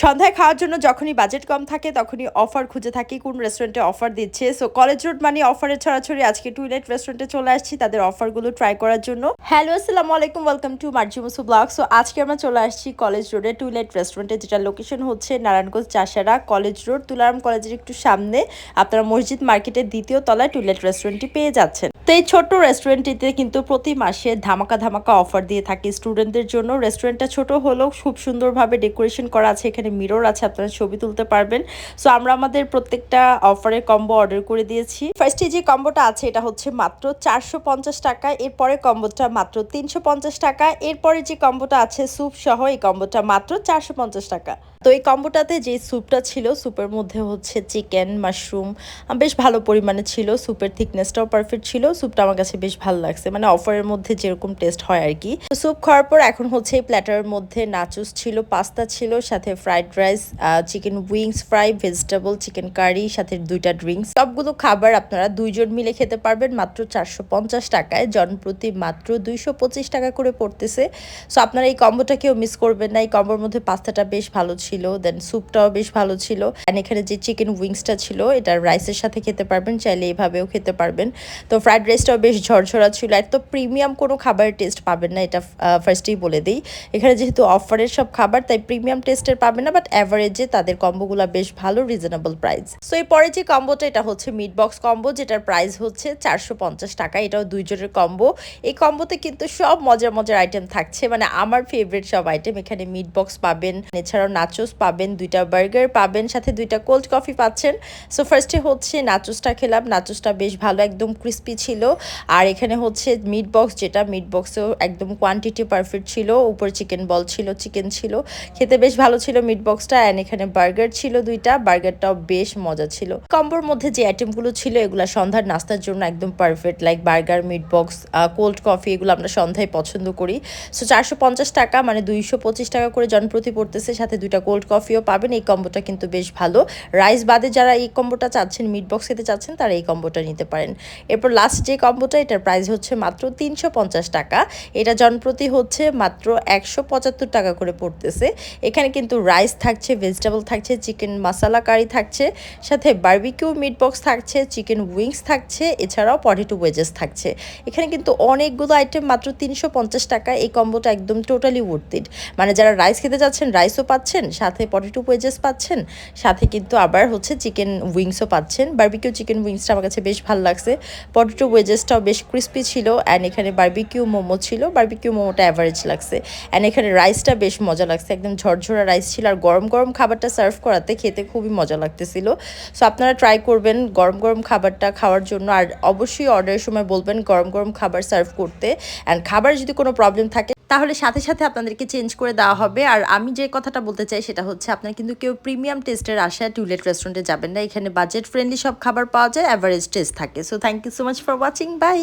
সন্ধ্যায় খাওয়ার জন্য যখনই বাজেট কম থাকে, তখনই অফার খুঁজে থাকি, কোন রেস্টুরেন্টে অফার দিচ্ছে। সো কলেজ রোড মানে অফারের ছড়াছড়ি। আজকে টুইলেট রেস্টুরেন্টে চলে আসছি, তাদের অফারগুলো ট্রাই করার জন্য। হ্যালো আসসালামু আলাইকুম ওয়েলকাম টু মার্জি মার্জিমুসু ব্লগ সো আজকে আমরা চলে আসছি কলেজ রোডে টুইলেট রেস্টুরেন্টে যেটা লোকেশন হচ্ছে নারায়ণগঞ্জ চাষারা কলেজ রোড তুলারাম কলেজের একটু সামনে। আপনারা মসজিদ মার্কেটের দ্বিতীয় তলায় টুইলেট রেস্টুরেন্টটি পেয়ে যাচ্ছেন। তো এই ছোট্ট রেস্টুরেন্টটিতে কিন্তু প্রতি মাসে ধামাকা ধামাকা অফার দিয়ে থাকে স্টুডেন্টদের জন্য। রেস্টুরেন্টটা ছোট হলেও খুব সুন্দরভাবে ডেকোরেশন করা আছে। এখানে মিরর আছে, আপনারা ছবি তুলতে পারবেন। সো আমরা আমাদের প্রত্যেকটা অফারের কম্বো অর্ডার করে দিয়েছি। ফার্স্টে যে কম্বোটা আছে, এটা হচ্ছে মাত্র চারশো পঞ্চাশ টাকা। এরপরে কম্বোটা মাত্র তিনশো পঞ্চাশ টাকা। এরপরে যে কম্বোটা আছে স্যুপ সহ, এই কম্বোটা মাত্র চারশো পঞ্চাশ টাকা। তো, এই কম্বোটাতে যে স্যুপটা ছিল স্যুপের মধ্যে হচ্ছে চিকেন মাশরুম বেশ ভালো পরিমাণে ছিল। স্যুপের থিকনেসটাও পারফেক্ট ছিল। স্যুপটা আমার কাছে বেশ ভালো লাগছে। মানে অফারের মধ্যে যেরকম টেস্ট হয় আর কি। স্যুপ খাওয়ার পর এখন হচ্ছে এই প্ল্যাটারের মধ্যে নাচুস ছিল পাস্তা ছিল, সাথে fried rice chicken wings fry vegetable chicken curry সাথে দুইটা ড্রিঙ্কস সবগুলো খাবার আপনারা দুইজন মিলে খেতে পারবেন মাত্র চারশো পঞ্চাশ টাকায়। জনপ্রতি মাত্র দুইশো পঁচিশ টাকা করে পড়তেছে। সো আপনারা এই কম্বোটা কেউ মিস করবেন না। এই কম্বোর মধ্যে পাস্তাটা বেশ ভালো ছিল দেন স্যুপটাও বেশ ভালো ছিল। অ্যান্ড এখানে যে চিকেন উইংসটা ছিল, এটা রাইসের সাথে খেতে পারবেন, চাইলে এইভাবেও খেতে পারবেন। তো ফ্রাইড রাইসটাও বেশ ঝরঝরা ছিল। এত প্রিমিয়াম কোনো খাবারের টেস্ট পাবেন না, এটা ফার্স্টেই বলে দিই। এখানে যেহেতু অফারের সব খাবার, তাই প্রিমিয়াম টেস্টের পাবেন না বাট অ্যাভারেজে তাদের কম্বোগুলো বেশ ভালো রিজনেবল প্রাইস সো এই পরে যে কম্বোটা, এটা হচ্ছে মিট বক্স কম্বো, যেটার প্রাইস হচ্ছে চারশো পঞ্চাশ টাকা। এটাও দুইজনের কম্বো। এই কম্বোতে কিন্তু সব মজার মজার আইটেম থাকছে। মানে আমার ফেভারিট সব আইটেম এখানে মিট বক্স পাবেন, এছাড়াও নাচোস পাবেন, দুইটা বার্গার পাবেন, সাথে দুইটা কোল্ড কফি পাচ্ছেন। সো ফার্স্টে হচ্ছে নাচোসটা খেলাম। নাচোসটা বেশ ভালো, একদম ক্রিস্পি ছিল। আর এখানে হচ্ছে মিট বক্স যেটা মিট বক্সেও একদম কোয়ান্টিটি পারফেক্ট ছিল। উপর চিকেন বল ছিল চিকেন ছিল। খেতে বেশ ভালো ছিল মিট বক্সটা অ্যান্ড এখানে বার্গার ছিল দুইটা। বার্গারটাও বেশ মজা ছিল। কম্বোর মধ্যে যে আইটেমগুলো ছিল, এগুলো সন্ধ্যার নাস্তার জন্য একদম perfect like burger meat box cold coffee এগুলো আমরা সন্ধ্যায় পছন্দ করি। সো চারশো পঞ্চাশ টাকা মানে দুইশো পঁচিশ টাকা করে জনপ্রতি পড়তেছে। সাথে দুইটা কোল্ড কফিও পাবেন। এই কম্বোটা কিন্তু বেশ ভালো। রাইস বাদে যারা এই কম্বোটা চাচ্ছেন মিট বক্স খেতে চাচ্ছেন, তারা এই কম্বোটা নিতে পারেন। এরপর লাস্ট যে কম্বোটা, এটার প্রাইস হচ্ছে মাত্র তিনশো পঞ্চাশ টাকা। এটা জনপ্রতি হচ্ছে মাত্র একশো পঁচাত্তর টাকা করে পড়তেছে। এখানে কিন্তু রাইস থাকছে ভেজিটেবল থাকছে চিকেন মশালা কারি থাকছে, সাথে বার্বিকিউ মিট বক্স থাকছে চিকেন উইংস থাকছে, এছাড়াও পটেটো ওয়েজেস থাকছে। এখানে কিন্তু অনেকগুলো আইটেম মাত্র তিনশো পঞ্চাশ টাকা, এই কম্বোটা একদম টোটালি উর্তিড মানে যারা রাইস খেতে যাচ্ছেন রাইসও পাচ্ছেন, সাথে পটেটো ওয়েজেস পাচ্ছেন, সাথে কিন্তু আবার হচ্ছে চিকেন উইংসও পাচ্ছেন। বার্বিকিউ চিকেন উইংসটা আমার কাছে বেশ ভালো লাগছে। পটেটো ওয়েজেসটাও বেশ ক্রিস্পি ছিল অ্যান্ড এখানে বার্বিকিউ মোমো ছিল। বার্বিকিউ মোমোটা অ্যাভারেজ লাগছে। অ্যান্ড এখানে রাইসটা বেশ মজা লাগছে। একদম ঝরঝরা রাইস ছিল, আর গরম গরম খাবারটা সার্ভ করাতে খেতে খুবই মজা লাগতেছিল। সো আপনারা ট্রাই করবেন গরম গরম খাবারটা খাওয়ার জন্য। আর অবশ্যই অর্ডারের সময় বলবেন গরম গরম খাবার সার্ভ করতে। অ্যান্ড খাবার যদি কোনো প্রবলেম থাকে তাহলে সাথে সাথে আপনাদেরকে চেঞ্জ করে দেওয়া হবে। আর আমি যে কথাটা বলতে চাই সেটা হচ্ছে, আপনার কিন্তু কেউ প্রিমিয়াম টেস্টের আশায় টুলেট রেস্টুরেন্টে যাবেন না। এখানে বাজেট ফ্রেন্ডলি সব খাবার পাওয়া যায় অ্যাভারেজ টেস্ট থাকে। So thank you so much for watching bye